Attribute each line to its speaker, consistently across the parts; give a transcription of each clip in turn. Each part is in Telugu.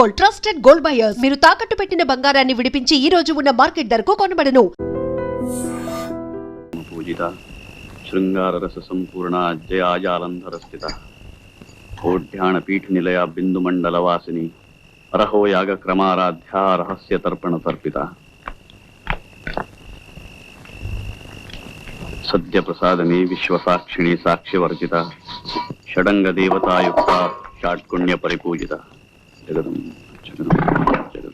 Speaker 1: Gold trusted gold buyers. మీరు తాకట్టు పెట్టిన బంగారాన్ని విడిపించి ఈ రోజు ఉన్న మార్కెట్ ధరకు కొనబడను.
Speaker 2: పూజిత శృంగారరస సంపూర్ణ జయాజాలంధర స్థిత. కోఢ్యాణ పీఠ నిలయ బిందు మండల వాసిని అరహో యాగ క్రమారాధ్య రహస్య తర్పణ తర్పిత. సద్య ప్రసాదమే విశ్వసాక్షిణి సాక్ష్యవర్జిత. షడంగ దేవతాయుక్త షాట్కుణ్య పరిపూజిత. జగదం జగదం జగదం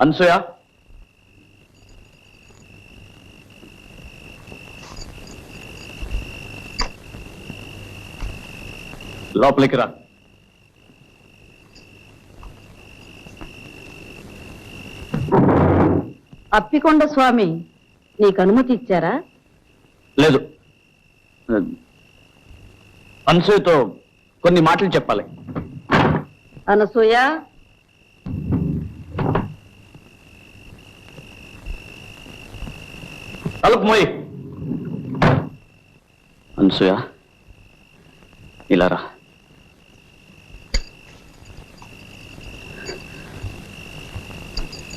Speaker 2: అనసూయ లోపలికి రా
Speaker 3: అప్పికొండ స్వామి నీకు అనుమతి ఇచ్చారా?
Speaker 2: లేదు. అనసూయతో కొన్ని మాటలు చెప్పాలి.
Speaker 3: అనసూయ?
Speaker 2: తలుపు మోయి. అనసూయ ఇలా రా.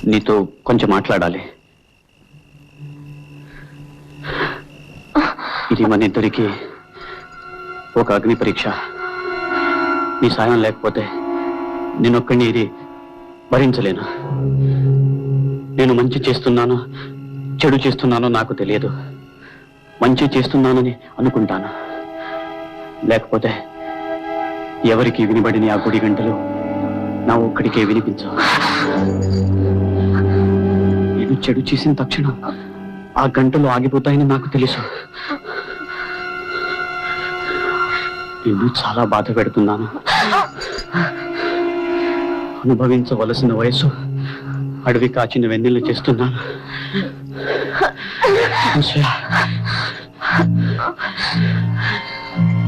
Speaker 2: నీతో కొంచెం మాట్లాడాలి. ఇది మన ఇద్దరికి ఒక అగ్ని పరీక్ష. నీ సాయం లేకపోతే నేనొక్కడిని ఇది భరించలేను. నేను మంచి చేస్తున్నాను చెడు చేస్తున్నానో నాకు తెలియదు. మంచి చేస్తున్నానని అనుకుంటాను. లేకపోతే ఎవరికి వినబడిన ఆ గుడి గంటలు నా ఒక్కడికే వినిపించవు. నేను చెడు చేసిన తక్షణం ఆ గంటలు ఆగిపోతాయని నాకు తెలుసు. నేను చాలా బాధ పెడుతున్నాను. అనుభవించవలసిన వయసు అడవి కాచిన వెన్నెలు చేస్తున్నాను.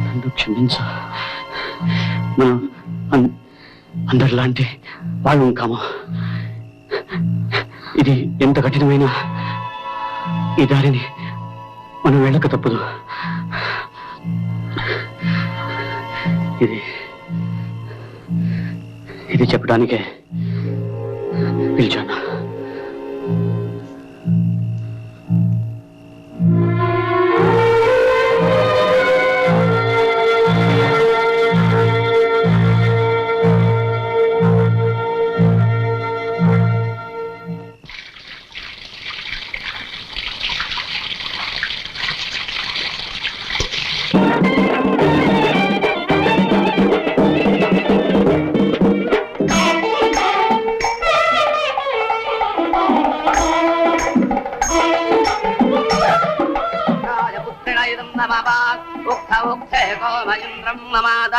Speaker 2: నన్ను క్షమించ. మనం అందరిలాంటి వాళ్ళు కాము. ఇది ఎంత కఠినమైన ఈ దారిని మనం వెళ్ళక తప్పదు. ఇది ఇది చెప్పడానికే పిలిచాను.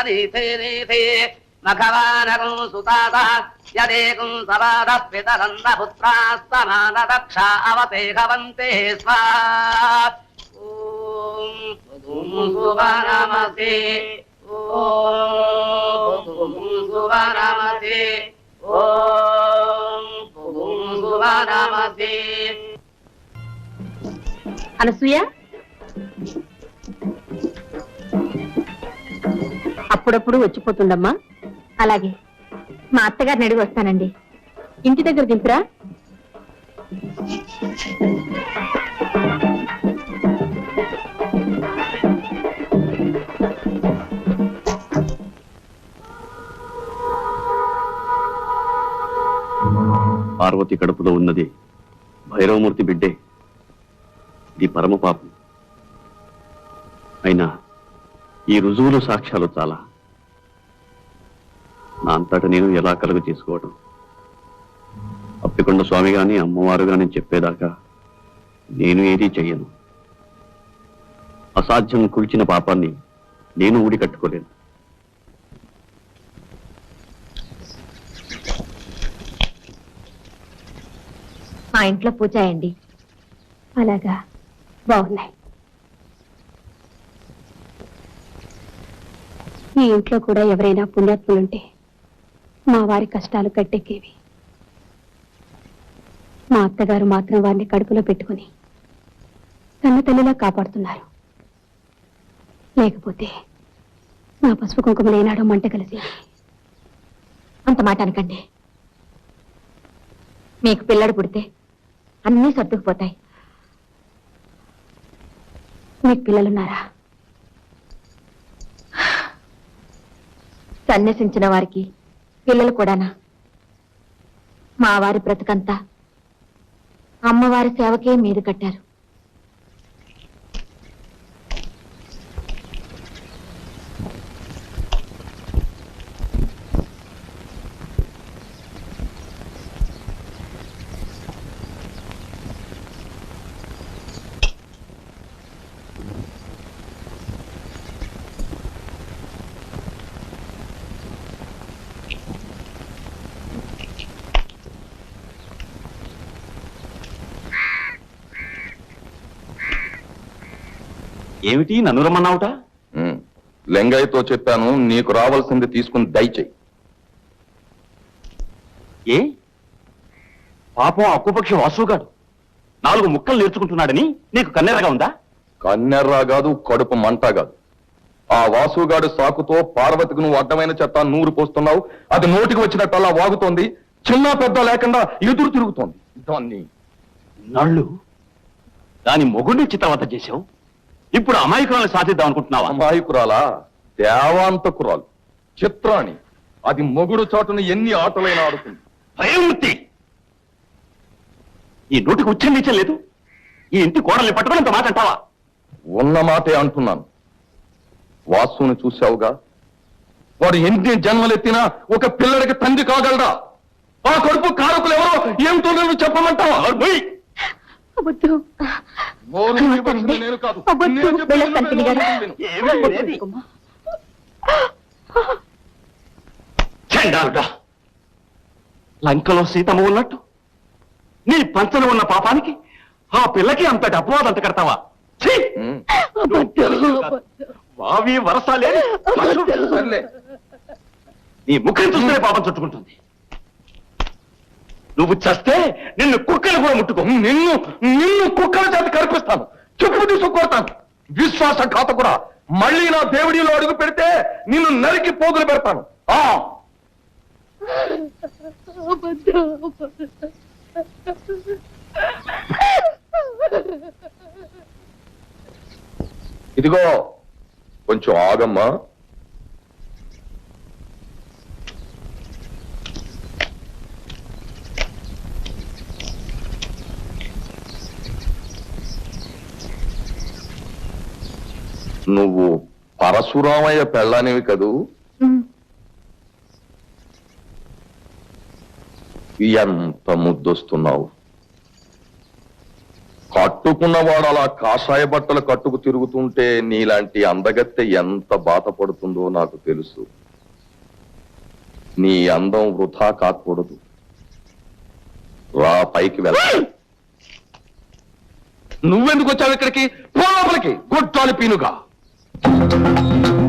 Speaker 4: మమాదరీతే రీతే మఘవానకం సుతాత యదేకం సవాద పితరంద పుత్రాస్తమాన దక్ష స్వా ఓం సుధుం సువనమసి ఓం సువనమసి ఓం సువనమసి
Speaker 3: అనసూయ అప్పుడప్పుడు వచ్చిపోతుండమ్మా
Speaker 5: అలాగే. మా అత్తగారిని అడిగి వస్తానండి.
Speaker 3: ఇంటి దగ్గర దింపురా.
Speaker 2: పార్వతి కడుపులో ఉన్నది భైరవమూర్తి బిడ్డే. ఇది పరమ పాపం అయినా ఈ రుజువులు సాక్ష్యాలు చాలా. నా అంతట నేను ఎలా కలుగు చేసుకోవడం అప్పికొండ స్వామి గాని అమ్మవారు గాని చెప్పేదాకా నేను ఏదీ చెయ్యను. అసాధ్యం కుల్చిన పాపాన్ని నేను ఊడి కట్టుకోలేను.
Speaker 5: మా ఇంట్లో పూజాయండి అలాగా. బాగున్నాయి. ఈ ఇంట్లో కూడా ఎవరైనా పుణ్యాత్ములుంటే
Speaker 6: మా వారి కష్టాలు కట్టెక్కేవి. మా అత్తగారు మాత్రం వారిని కడుపులో పెట్టుకుని తన తల్లిలా కాపాడుతున్నారు. లేకపోతే నా పసుపు కుంకుమలు ఏనాడో మంట కలిసి. అంత మాట అనకండి. మీకు పిల్లడు పుడితే అన్నీ సర్దుకుపోతాయి. మీకు పిల్లలున్నారా? సన్యసించిన వారికి పిల్లలు కూడానా? మా వారి బ్రతుకంతా అమ్మవారి సేవకే మీరు కట్టారు.
Speaker 7: ఏమిటి? నన్ను రమ్మన్నావుట.
Speaker 8: లింగయ్యతో చెప్పాను నీకు రావాల్సింది తీసుకుని దయచేయి.
Speaker 7: ఏ? పాపం అక్కుపక్షి వాసుగాడు నాలుగు ముక్కలు నేర్చుకుంటున్నాడని నీకు కన్నెరగా ఉందా?
Speaker 8: కన్నెర్రా కాదు కడుపు మంట కాదు. ఆ వాసుగాడు సాకుతో పార్వతికి నువ్వు అడ్డమైన చెత్త నూరు పోస్తున్నావు. అది నోటికి వచ్చినట్టు అలా వాగుతోంది. చిన్న పెద్ద లేకుండా ఎదురు తిరుగుతోంది. దాన్ని
Speaker 7: నళ్ళు దాని మొగుడిని చిత్రవత చేశావు. ఇప్పుడు అమాయకురాలు సాధిద్దాం అనుకుంటున్నావా?
Speaker 8: అమాయకురాలా? దేవాంతకురాలు. చిత్రాణి. అది మొగుడు చాటును ఎన్ని ఆటలైనా ఆడుతుంది.
Speaker 7: భయమూర్తి ఈ నోటికి ఉచ్చం లేదు. ఈ ఇంటి కోడల్ని పట్టుకుని ఇంత మాట అంటావా?
Speaker 8: ఉన్న మాటే అంటున్నాను. వాసుని చూశావుగా? వాడు ఎన్ని జన్మలెత్తినా ఒక పిల్లడికి తండ్రి కాగలడా? ఆ కడుపు కారకులు ఎవరో? ఏమిటో నువ్వు చెప్పమంటావా!
Speaker 6: వద్దు. వెళ్ళొస్తాను?
Speaker 7: చండాలుడా. లంకలో సీతమ్మ ఉన్నట్టు? నీ పంచన ఉన్న పాపానికి ఆ పిల్లకి అంతటి అపవాదంట కడతావా? ఛీ! వావి వరసాలే
Speaker 8: సర్లే.
Speaker 7: నీ ముఖం చూస్తేనే పాపం చుట్టుకుంటుంది. నువ్వు చస్తే నిన్ను కుక్కలు కూడా ముట్టుకో.
Speaker 8: నిన్ను నిన్ను కుక్కల చేత కనిపిస్తాను చెప్పు తీసుకొడతాను విశ్వాస ఖాత కూడా మళ్ళీ నా దేవుడిలో అడుగు పెడితే నిన్ను నరికి పోగులు పెడతాను. ఆ! ఇదిగో కొంచెం ఆగమ్మా. నువ్వు పరశురామయ్య పెళ్ళానివి కదూ? ఎంత ముద్దొస్తున్నావు? కట్టుకున్నవాడు అలా కాషాయ బట్టలు కట్టుకు తిరుగుతుంటే నీలాంటి అందగత్తె ఎంత బాధపడుతుందో నాకు తెలుసు. నీ అందం వృధా కాకూడదు. రా పైకి వెళ్ళ. నువ్వెందుకు వచ్చావు ఇక్కడికి? పో లోపలికి. గొట్టాలి పీనుగా.
Speaker 6: Thank you.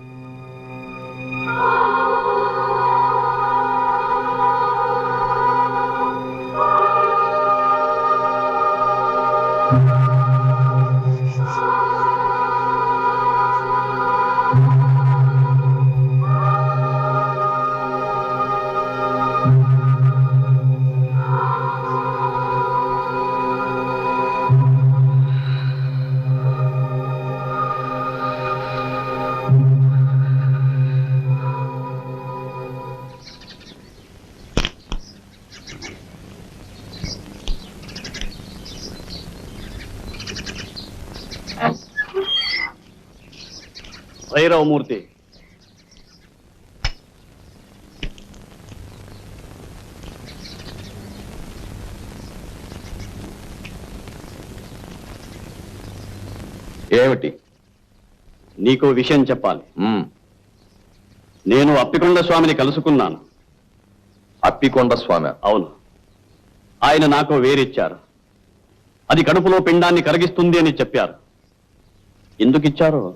Speaker 2: భైరవమూర్తి.
Speaker 8: ఏమిటి?
Speaker 2: నీకు విషయం చెప్పాలి. నేను అప్పికొండ స్వామిని కలుసుకున్నాను.
Speaker 8: అప్పికొండ స్వామి.
Speaker 2: అవును. ఆయన నాకు వేరిచ్చారు. అది కడుపులో పిండాన్ని కరిగిస్తుంది అని చెప్పారు. ఎందుకు ఇచ్చారో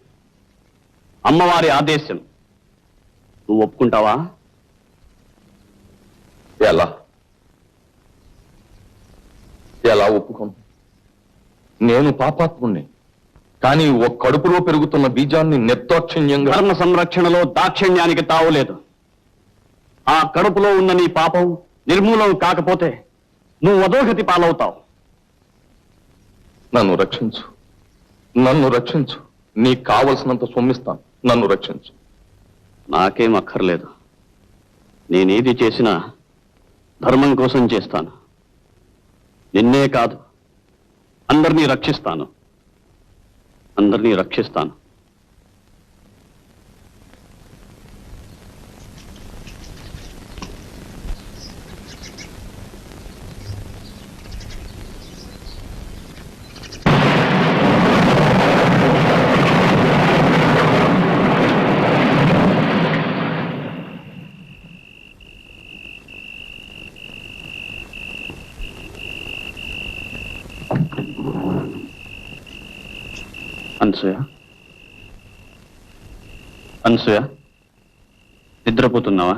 Speaker 2: అమ్మవారి ఆదేశం. నువ్వు ఒప్పుకుంటావా?
Speaker 8: ఎలా? ఎలా ఒప్పుకోను నేను పాపాత్ముణ్ణి కానీ ఓ కడుపులో పెరుగుతున్న బీజాన్ని నిర్దాక్షిణ్యంగా
Speaker 2: ధర్మ సంరక్షణలో దాక్షిణ్యానికి తావులేదు ఆ కడుపులో ఉన్న నీ పాపం నిర్మూలం కాకపోతే నువ్వు అధోగతి పాలవుతావు.
Speaker 8: నన్ను రక్షించు. నన్ను రక్షించు. నీకు కావలసినంత సొమ్మిస్తాను. నన్ను రక్షించు.
Speaker 2: నాకేం అక్కర్లేదు. నేనేది చేసినా ధర్మం కోసం చేస్తాను. నిన్నే కాదు అందరినీ రక్షిస్తాను. అందరినీ రక్షిస్తాను. అనసూయ? అనసూయ? నిద్రపోతున్నావా?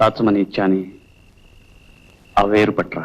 Speaker 2: దాచమని ఇచ్చాని ఆ వేరు పట్రా.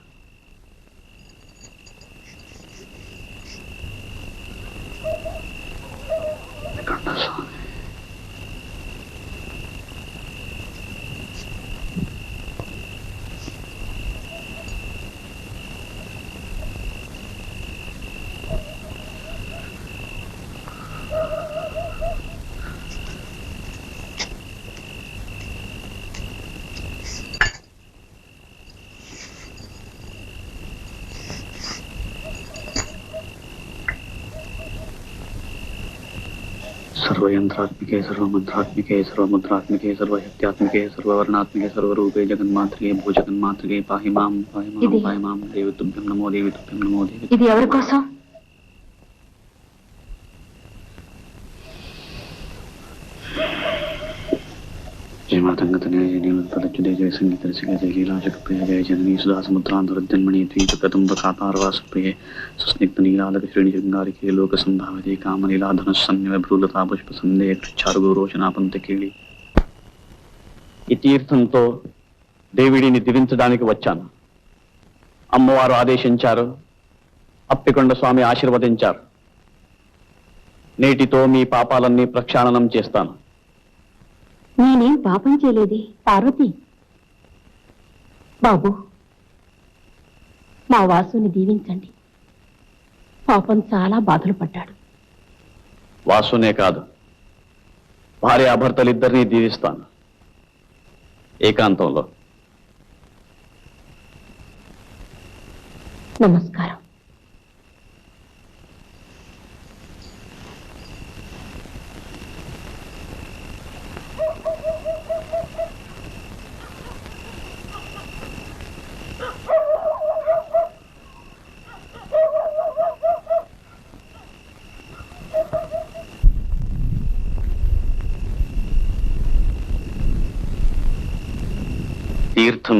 Speaker 2: सर्वयंत्रात्मिके सर्वमंत्रात्मिके सर्वमुद्रात्मिके सर्वशक्त्यात्मिके सर्ववर्णात्मिके सर्वरूपे जगन्मात्रिके भूजगन्मात्रिके पाहि मां पाहि मां
Speaker 5: ఇది-
Speaker 2: पाहि मां देवी तुभ्यं नमो देवी तुभ्यं नमो देवी
Speaker 5: ఇది ఎవరి కోసం
Speaker 2: जय मातंगतनय जय नीलतलच्युते जय संगीत रसिके जय लीलाजगप्रिय जय जननी सुधा समुद्रान्तरजन्मणि द्वीपकदम्बकातारवासप्रिये सुस्निग्ध नीलालक श्रेणी शृङ्गारिके लोकसम्भावते कामलीलाधनुस्सन्निव भ्रूलता पुष्पसन्देह చారుగురోచనాపంతకీళి ఈ తీర్థంతో దేవిడిని దివించడానికి వచ్చాను అమ్మవారు ఆదేశించారు అప్పికొండ స్వామి ఆశీర్వదించారు నేటితో మీ పాపాలన్నీ ప్రక్షాళనం చేస్తాను
Speaker 5: నేనేం పాపం చేయలేదే? పార్వతి. బాబు మా వాసుని దీవించండి. పాపం చాలా బాధలు పడ్డాడు.
Speaker 2: వాసునే కాదు భార్యాభర్తలిద్దరినీ దీవిస్తాను. ఏకాంతంలో.
Speaker 5: నమస్కారం.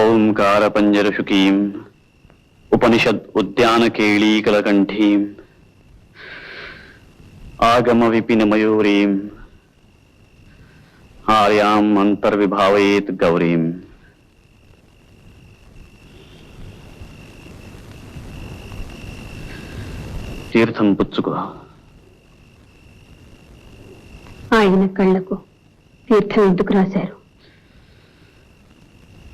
Speaker 2: ఓంకార పంజరశుకీం ఉపనిషద్ ఉద్యాన కేళీకలకంఠీం ఆగమ విపిన మయూరీం ఆర్యాం అంతర్విభావయేత్ గౌరీం తీర్థం పుచ్చుకో
Speaker 5: ఆయన కళ్ళకు తీర్థం ఎందుకు రాశారు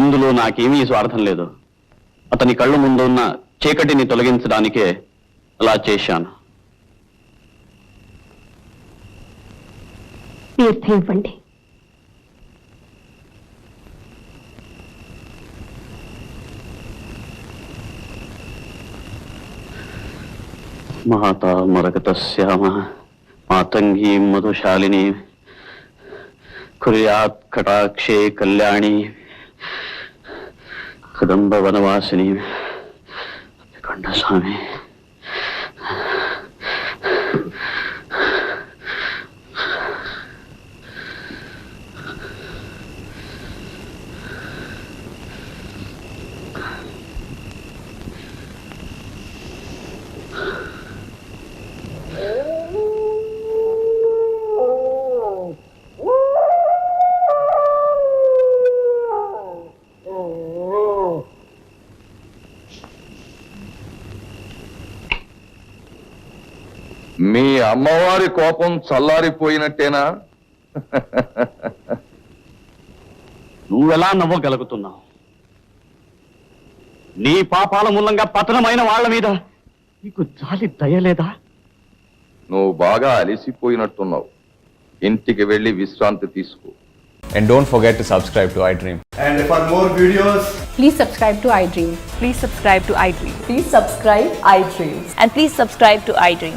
Speaker 2: ఇందులో నాకేమీ స్వార్థం లేదు. అతని కళ్ళు ముందు ఉన్న చీకటిని తొలగించడానికే అలా చేశాను.
Speaker 5: తీర్థం ఇవ్వండి
Speaker 2: మాతా మరకతశ్యామ మాతంగీ మధుశాలిని కుర్యాత్ కటాక్షే కళ్యాణి. कदम्ब वनवासिनी।
Speaker 8: कंडस्वामी అమ్మవారి కోపం చల్లారిపోయినట్టేనా
Speaker 2: నువ్వెలా నవ్వగలుగుతున్నావు నీ పాపాల మూలంగా పతనమైన వాళ్ళ మీద నీకు జాలి దయలేదా
Speaker 8: నువ్వు బాగా అలిసిపోయినట్టున్నావు ఇంటికి వెళ్ళి విశ్రాంతి తీసుకో
Speaker 9: And don't forget to subscribe to iDream.
Speaker 10: And for more videos,
Speaker 11: Please subscribe to iDream.
Speaker 12: Please subscribe to iDream.
Speaker 11: Please subscribe iDream.
Speaker 12: And please subscribe to iDream.